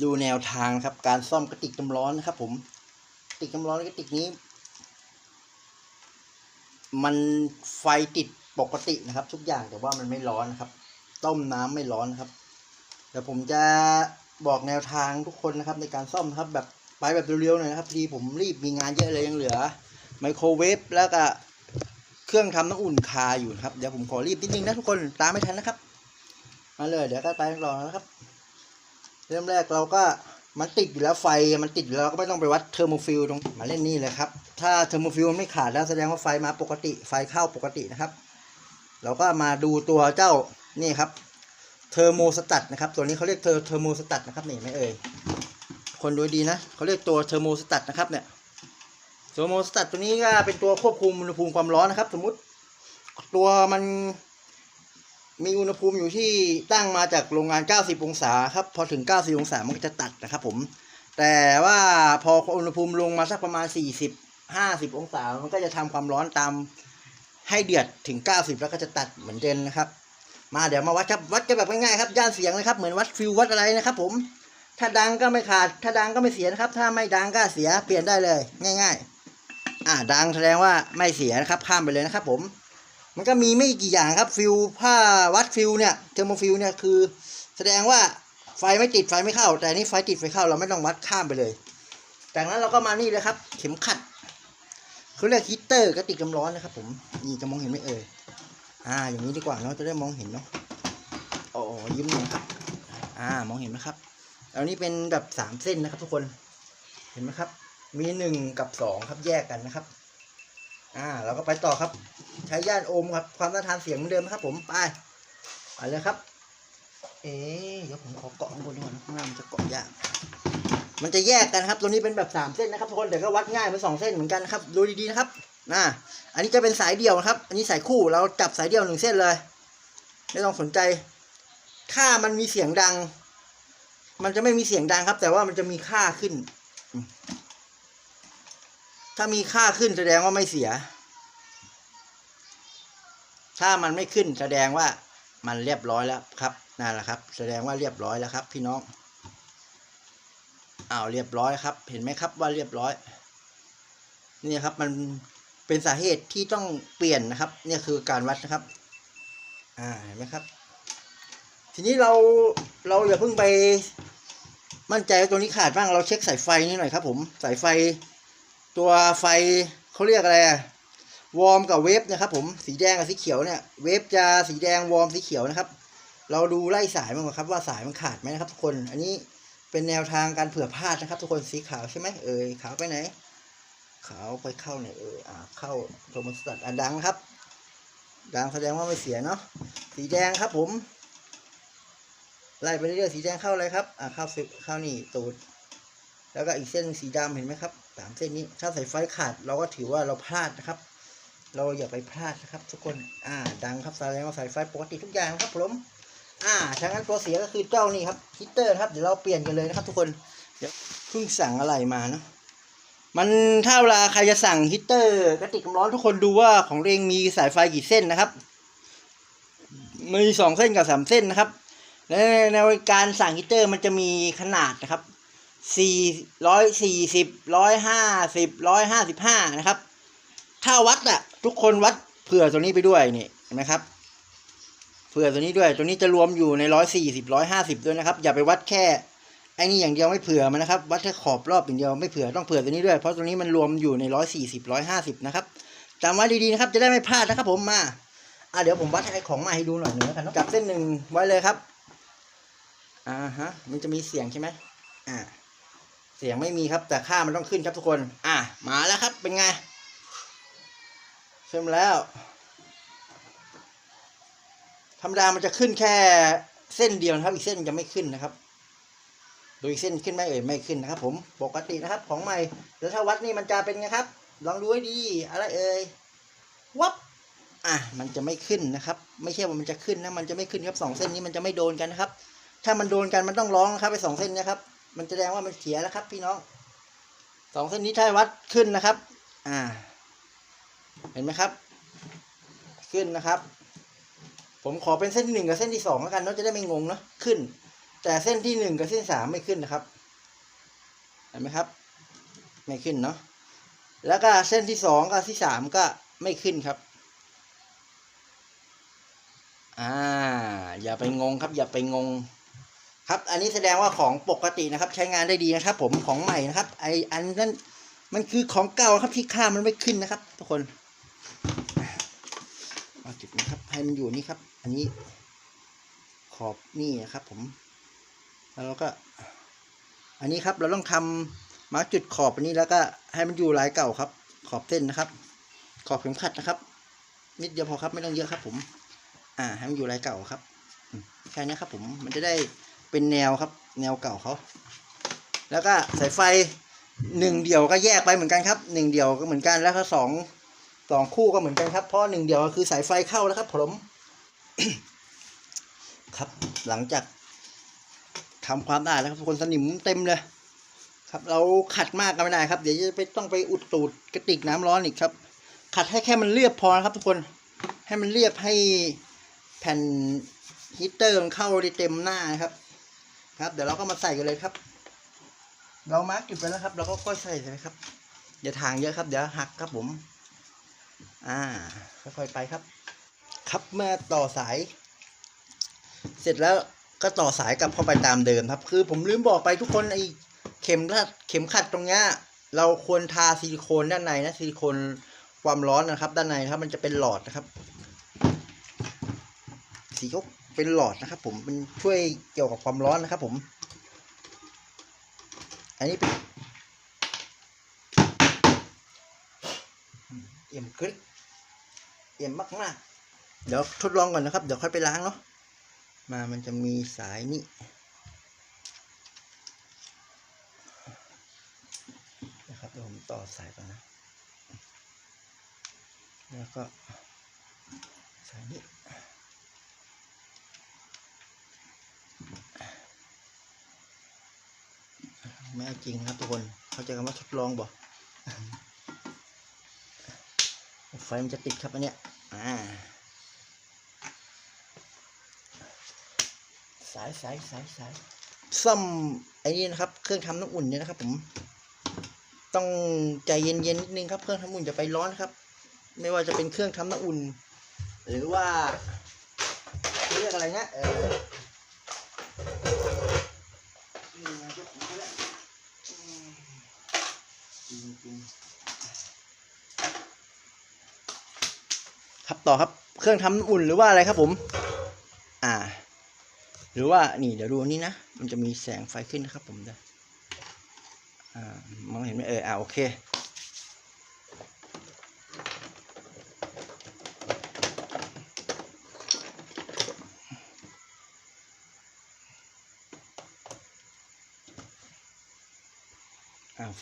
ดูแนวทางครับ การซ่อมกระติกน้ำร้อนนะครับ ผมกระติกน้ำร้อนกระติกนี้ มันไฟติดปกตินะครับ ทุกอย่างแต่ว่ามันไม่ร้อนนะครับ ต้มน้ำไม่ร้อนนะครับเดี๋ยวผมจะบอกแนวทางทุกคนนะครับ ในการซ่อมนะครับ แบบไปแบบเร็วๆหน่อยนะครับพอดีผมรีบมีงานเยอะเลยยังเหลือ ไมโครเวฟแล้วก็เครื่องทำน้ำอุ่นคาอยู่นะครับเดี๋ยวผมขอรีบนิดนึงนะทุกคนตามไม่ทันนะครับ มาเลยเดี๋ยวก็ไปรอนะครับ เริ่มแรกเราก็มันติดอยู่แล้วไฟมันติดอยู่แล้วเราก็ไม่ต้องไปวัดเทอร์โมฟิลตรงมาเล่นนี่เลยครับ ถ้าเทอร์โมฟิลมันไม่ขาดแล้วแสดงว่าไฟมาปกติไฟเข้าปกตินะครับ เราก็มาดูตัวเจ้านี่ครับเทอร์โมสตัตนะครับ ตัวนี้เขาเรียกเทอร์เทอร์โมสตัตนะครับนี่ไม่เอ่ยคนดูดีนะเขาเรียกตัวเทอร์โมสตัตนะครับเนี่ยเทอร์โมสตัตตัวนี้ก็เป็นตัวควบคุมอุณหภูมิความร้อนนะครับ สมมุติตัวมัน มีอุณหภูมิอยู่ที่ตั้งมาจากโรงงาน 90 องศาครับ พอถึง 90 องศามันก็จะตัดนะครับผม แต่ว่าพออุณหภูมิลงมาสักประมาณ 40 50 องศา มันก็จะทำความร้อนตามให้เดือดถึง 90 แล้วก็จะตัดเหมือนเดิมนะครับ มาเดี๋ยวมาวัดครับ วัดกันแบบง่ายๆครับ ย่านเสียงเลยครับ เหมือนวัดฟิววัดอะไรนะครับผม ถ้าดังก็ไม่ขาด ถ้าดังก็ไม่เสียนะครับ ถ้าไม่ดังก็เสีย เปลี่ยนได้เลย ง่าย ๆ อ่าดังแสดงว่าไม่เสียนะครับ ข้ามไปเลยนะครับผม มันก็มีไม่กี่อย่างครับฟิวผ้าวัดฟิวเนี่ยเทอร์โมฟิวเนี่ยคือ แสดงว่าไฟไม่ติดไฟไม่เข้า แต่นี่ไฟติดไฟเข้าเราไม่ต้องวัดข้ามไปเลย จากนั้นเราก็มานี่เลยครับ เข็มขัดเขาเรียกฮีเตอร์กระติกน้ำร้อนนะครับผมนี่จะมองเห็นไหมเอ่ยอ่าอย่างนี้ดีกว่าเนาะจะได้มองเห็นเนาะโอ้ยิ้มหน่อยครับอ่ามองเห็นไหมครับแล้วนี่เป็นแบบสามเส้นนะครับทุกคนเห็นไหมครับ มีหนึ่งกับสองครับแยกกันนะครับ อ่าเราก็ไปต่อครับ ใช้ย่านโอห์มครับ ความต้านทานเสียงเหมือนเดิมนะครับ ผมไปไปเลยครับ เอ๊เดี๋ยวผมขอเกาะข้างบนก่อนนะข้างล่างมันจะเกาะยากมันจะแยกกันครับ ตัวนี้เป็นแบบสามเส้นนะครับทุกคนแต่ก็วัดง่ายเป็นสองเส้นเหมือนกันครับ ดูดีๆนะครับนะอันนี้จะเป็นสายเดี่ยวนะครับ อันนี้สายคู่เราจับสายเดี่ยวหนึ่งเส้นเลยไม่ต้องสนใจ ถ้ามันมีเสียงดัง มันจะไม่มีเสียงดังครับ แต่ว่ามันจะมีค่าขึ้น ถ้ามีค่าขึ้นแสดงว่าไม่เสีย ถ้ามันไม่ขึ้นแสดงว่ามันเรียบร้อยแล้วครับนั่นแหละครับ แสดงว่าเรียบร้อยแล้วครับ พี่น้องอ้าวเรียบร้อยครับ เห็นไหมครับว่าเรียบร้อย นี่ครับมันเป็นสาเหตุที่ต้องเปลี่ยนนะครับ เนี่ยคือการวัดนะครับ อ่าเห็นไหมครับ ทีนี้เราเราอย่าเพิ่งไปมั่นใจว่าตัวนี้ขาดบ้างเราเช็คสายไฟนี่หน่อยครับ ผมสายไฟ ตัวไฟเขาเรียกอะไรอะวอร์มกับเวฟนะครับ ผมสีแดงกับสีเขียวเนี่ยเวฟจะสีแดงวอร์มสีเขียวนะครับ เราดูไล่สายมันก่อนครับว่าสายมันขาดไหมนะครับ ทุกคน อันนี้เป็นแนวทางการเผื่อพลาดนะครับ ทุกคนสีขาวใช่ไหมเอ่ยขาวไปไหน ขาวไปเข้าไหนเอ่ยอ่าเข้าโทรมัสตัดอะดังครับ ดังแสดงว่าไม่เสียเนาะสีแดงครับผมไล่ไปเรื่อยๆสีแดงเข้าอะไรครับอ่าเข้าสิเข้านี่ตูด แล้วก็อีกเส้นสีดำเห็นไหมครับสามเส้นนี้ถ้าสายไฟขาดเราก็ถือว่าเราพลาดนะครับ เราอย่าไปพลาดนะครับ ทุกคนอ่า ดังครับแสดงว่าสายไฟปกติทุกอย่างครับผมอ่าฉะนั้นตัวเสียก็คือเจ้านี่ครับฮีตเตอร์ครับเดี๋ยวเราเปลี่ยนกันเลยนะครับ ทุกคนเดี๋ยวเพิ่งสั่งอะไรมาเนาะมันถ้าเวลาใครจะสั่งฮีตเตอร์กระติกร้อนทุกคนดูว่าของเองมีสายไฟกี่เส้นนะครับมีสองเส้นกับสามเส้นนะครับและในการสั่งฮีตเตอร์มันจะมีขนาดนะครับ สี่ร้อยสี่สิบร้อยห้าสิบร้อยห้าสิบห้านะครับ ถ้าวัดอะทุกคนวัดเผื่อตัวนี้ไปด้วยนี่เห็นไหมครับ เผื่อตัวนี้ด้วย ตัวนี้จะรวมอยู่ในร้อยสี่สิบร้อยห้าสิบด้วยนะครับ อย่าไปวัดแค่ไอ้นี่อย่างเดียวไม่เผื่อมันนะครับ วัดแค่ขอบรอบอย่างเดียวไม่เผื่อต้องเผื่อตัวนี้ด้วย เพราะตัวนี้มันรวมอยู่ในร้อยสี่สิบร้อยห้าสิบนะครับจำไว้ดีๆนะครับ จะได้ไม่พลาดนะครับ ผมมาอะเดี๋ยวผมวัดไอ้ของมาให้ดูหน่อยหนึ่งแล้วกันเนอะจับเส้นหนึ่งไว้เลยครับอ่าฮะมันจะมีเสียงใช่ไหมอ่า สียงไม่มีครับ แต่ค่ามันต้องขึ้นครับทุกคน อะ มาแล้วครับ เป็นไงขึ้นมาแล้ว ธรรมดามันจะขึ้นแค่เส้นเดียวนะครับ อีกเส้นจะไม่ขึ้นนะครับโดยอีกเส้นขึ้นไหมเอ่ยไม่ขึ้นนะครับ ผมปกตินะครับ ของใหม่แล้วถ้าวัดนี่มันจะเป็นไงครับ ลองดูให้ดีอะไรเอ่ยวับอะมันจะไม่ขึ้นนะครับ ไม่ใช่ว่ามันจะขึ้นนะมันจะไม่ขึ้นครับสองเส้นนี้มันจะไม่โดนกันนะครับ ถ้ามันโดนกันมันต้องร้องนะครับไปสองเส้นนะครับ มันแสดงว่ามันเสียแล้วครับ พี่น้องสองเส้นนี้ถ้าวัดขึ้นนะครับ อ่า เห็นไหมครับ ขึ้นนะครับ ผมขอเป็นเส้นที่หนึ่งกับเส้นที่สองแล้วกันเนาะจะได้ไม่งงเนาะขึ้น แต่เส้นที่หนึ่งกับเส้นสามไม่ขึ้นนะครับ เห็นไหมครับ ไม่ขึ้นเนาะแล้วก็เส้นที่สองกับที่สามก็ไม่ขึ้นครับ อ่า อย่าไปงงครับ อย่าไปงง ครับ อันนี้แสดงว่าของปกตินะครับ ใช้งานได้ดีนะครับ ผมของใหม่นะครับ ไออันนั้นมันคือของเก่าครับที่ค่ามันไม่ขึ้นนะครับ ทุกคนเอาจุดนะครับให้มันอยู่นี่ครับ อันนี้ขอบนี่นะครับ ผม แล้วเราก็ อันนี้ครับ เราต้องทำมาร์กจุดขอบอันนี้แล้วก็ให้มันอยู่ลายเก่าครับ ขอบเส้นนะครับ ขอบเข็มขัดนะครับ นิดเดียวพอครับไม่ต้องเยอะครับ ผม อ่า ให้มันอยู่ลายเก่าครับแค่นี้ครับ ผมมันจะได้ เป็นแนวครับ แนวเก่าเขาแล้วก็สายไฟหนึ่งเดี่ยวก็แยกไปเหมือนกันครับหนึ่งเดี่ยวก็เหมือนกันแล้วก็สองสองคู่ก็เหมือนกันครับเพราะหนึ่งเดี่ยวก็คือสายไฟเข้าแล้วครับผมครับหลังจากทำความสะอาดแล้วครับทุกคนสนิมเต็มเลย ครับ เราขัดมากก็ไม่ได้ครับ เดี๋ยวจะไปต้องไปอุดตูดกระติกน้ำร้อนอีกครับ ขัดให้แค่มันเรียบพอนะครับทุกคนให้มันเรียบให้แผ่นฮีตเตอร์มันเข้าได้เต็มหน้านะครับ ครับ เดี๋ยวเราก็มาใส่กันเลยครับ เรามาร์กจุดไปแล้วครับ เราก็ค่อยใส่เลยครับ อย่าทางเยอะครับ เดี๋ยวหักครับผม อ่า ค่อยๆไปครับ ครับเมื่อต่อสาย เสร็จแล้วก็ต่อสายกลับเข้าไปตามเดิมครับ คือผมลืมบอกไปทุกคนไอ้เข็มขัดเข็มขัดตรงเนี้ยเราควรทาซิลิโคนด้านในนะซิลิโคนความร้อนนะครับ ด้านในครับ มันจะเป็นหลอดนะครับ สีเขา เป็นหลอดนะครับ ผมเป็นช่วยเกี่ยวกับความร้อนนะครับ ผม อันนี้เป็นเอี่ยมกริกเอี่ยมมากๆ เดี๋ยวทดลองก่อนนะครับ เดี๋ยวค่อยไปล้างเนาะมามันจะมีสายนี่นะครับเดี๋ยวผมต่อสายก่อนนะ แล้วก็สายนี้ ไม่จริงครับทุกคน เข้าใจคำว่าทดลองบ่ไฟมันจะติดครับอันเนี้ยอ่าสายสายสายสายซ่อมไอ้นี่นะครับ เครื่องทำน้ำอุ่นเนี่ยนะครับ ผม ต้องใจเย็นๆนิดนึงครับ เครื่องทำน้ำอุ่นจะไปร้อนครับ ไม่ว่าจะเป็นเครื่องทำน้ำอุ่น หรือว่าเรียกอะไรนะเออนี่นะทุกคนละอืมจริงๆ ครับต่อครับเครื่องทำน้ำอุ่นหรือว่าอะไรครับผม อ่า หรือว่านี่เดี๋ยวดูนนี้นะ มันจะมีแสงไฟขึ้นนะครับผมเดี๋ยวอ่ามองเห็นไหมเอออ่าโอเค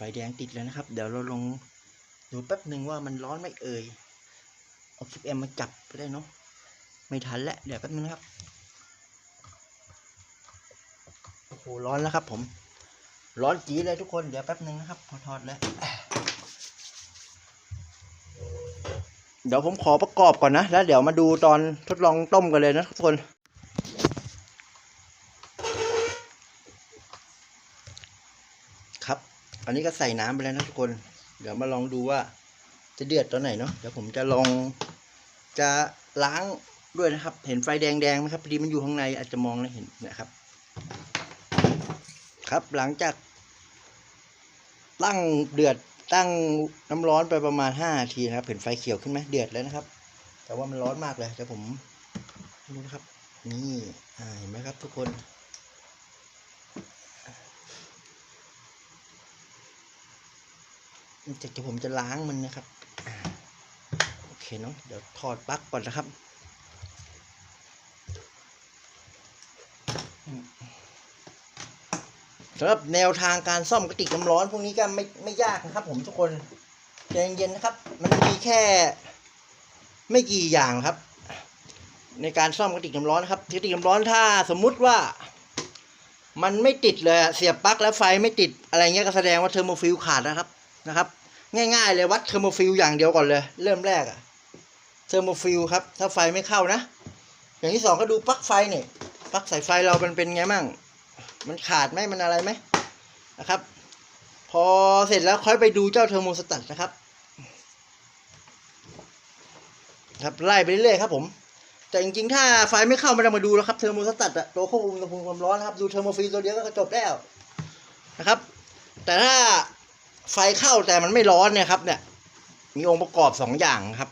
ฟแดงติดแล้วนะครับ เดี๋ยวเราลงดูแป๊บหนึ่งว่ามันร้อนไหม่เอ่ยเอาคลิปเอ็มมาจับไปได้เนาะไม่ทันแล้วเดี๋ยวแป๊บนึงนะครับโอ้โหร้อนแล้วครับ ผม ร้อนจีเลยทุกคนเดี๋ยวแป๊บหนึ่งนะครับพอถอดแล้วเดี๋ยวผมขอประกอบก่อนนะ แล้วเดี๋ยวมาดูตอนทดลองต้มกันเลยนะทุกคน ครับ อันนี้ก็ใส่น้ำไปแล้วนะทุกคน เดี๋ยวมาลองดูว่าจะเดือดตอนไหนเนาะ เดี๋ยวผมจะลองจะล้างด้วยนะครับ เห็นไฟแดงๆไหมครับพอดีมันอยู่ข้างในอาจจะมองแล้วเห็นนะครับ ครับหลังจาก ตั้งเดือดตั้งน้ำร้อนไปประมาณห้านาทีนะครับ เห็นไฟเขียวขึ้นไหมเดือดแล้วนะครับ แต่ว่ามันร้อนมากเลยเดี๋ยวผมดูนะครับ นี่เห็นไหมครับทุกคน จะจะผมจะล้างมันนะครับโอเคเนาะเดี๋ยวถอดปลั๊กก่อนนะครับสำหรับแนวทางการซ่อมกระติกน้ำร้อนพวกนี้ก็ไม่ไม่ยากนะครับ ผมทุกคนใจเย็นๆนะครับ มันมีแค่ไม่กี่อย่างครับ ในการซ่อมกระติกน้ำร้อนครับกระติกน้ำร้อนถ้าสมมุติว่า มันไม่ติดเลยเสียบปลั๊กแล้วไฟไม่ติดอะไรเงี้ยก็แสดงว่าเทอร์โมฟิลขาดนะครับ นะครับ ง่าย ๆ เลยวัดเทอร์โมฟิลอย่างเดียวก่อนเลย เริ่มแรกอะเทอร์โมฟิลครับ ถ้าไฟไม่เข้านะ อย่างที่สองก็ดูปลั๊กไฟเนี่ยปลั๊กสายไฟเรามันเป็นไงมั่ง มันขาดไหมมันอะไรไหมนะครับ พอเสร็จแล้วค่อยไปดูเจ้าเทอร์โมสตัตนะครับ ครับไล่ไปเรื่อยๆครับผมแต่จริงๆ ถ้าไฟไม่เข้าไม่ต้องมาดูแล้วครับเทอร์โมสตัตอะตัวควบคุมอุณหภูมิความร้อนนะครับ ดูเทอร์โมฟิลตัวเดียวก็จบแล้วนะครับ แต่ถ้า ไฟเข้าแต่มันไม่ร้อนเนี่ยครับเนี่ยมีองค์ประกอบสองอย่างครับ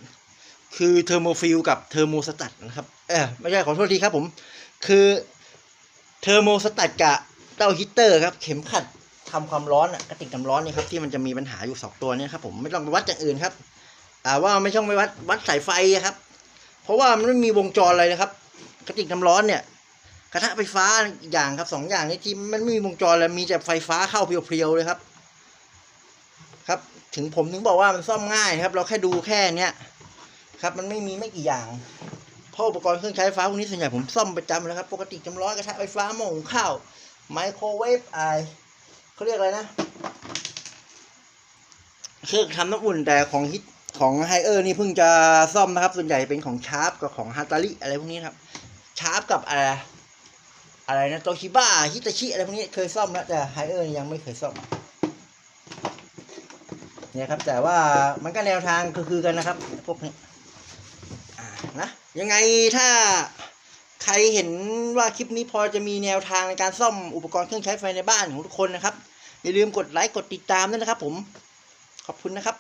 คือเทอร์โมฟิลกับเทอร์โมสตัตนะครับเออไม่ใช่ขอโทษทีครับผม คือเทอร์โมสตัตกับเต้าฮีเตอร์ครับ เข็มขัดทำความร้อนอะกระติกน้ำร้อนนี่ครับที่มันจะมีปัญหาอยู่สองตัวเนี้ครับผมไม่ต้องไปวัดอย่างอื่นครับ อ่าว่าไม่ต้องไปวัดวัดสายไฟครับ เพราะว่ามันไม่มีวงจรอะไรนะครับ กระติกน้ำร้อนเนี่ย กระทะไฟฟ้าอย่างครับสองอย่างนี้ที่มันไม่มีวงจรเลยมีแต่ไฟฟ้าเข้าเพียวๆเลยครับ ถึงผมถึงบอกว่ามันซ่อมง่ายครับ เราแค่ดูแค่เนี้ยครับ มันไม่มีไม่กี่อย่างเพราะอุปกรณ์เครื่องใช้ไฟฟ้าพวกนี้ส่วนใหญ่ผมซ่อมประจำแล้วครับ ปกติน้ำร้อนกระทะไฟฟ้าหม้อหุงข้าวไมโครเวฟไอเขาเรียกอะไรนะเครื่องทำน้ำอุ่นแต่ของฮิตของไฮเออร์นี่เพิ่งจะซ่อมนะครับ ส่วนใหญ่เป็นของชาร์ปกับของฮาตาริอะไรพวกนี้ครับชาร์ปกับอะไรอะไรนะโตชิบ้าฮิตาชิอะไรพวกนี้เคยซ่อมแล้วแต่ไฮเออร์ยังไม่เคยซ่อม เนี่ยครับแต่ว่ามันก็แนวทางคือกันนะครับพวกนี้นะยังไงถ้าใครเห็นว่าคลิปนี้พอจะมีแนวทางในการซ่อมอุปกรณ์เครื่องใช้ไฟในบ้านของทุกคนนะครับ อย่าลืมกดไลค์กดติดตามด้วยนะครับผมขอบคุณนะครับ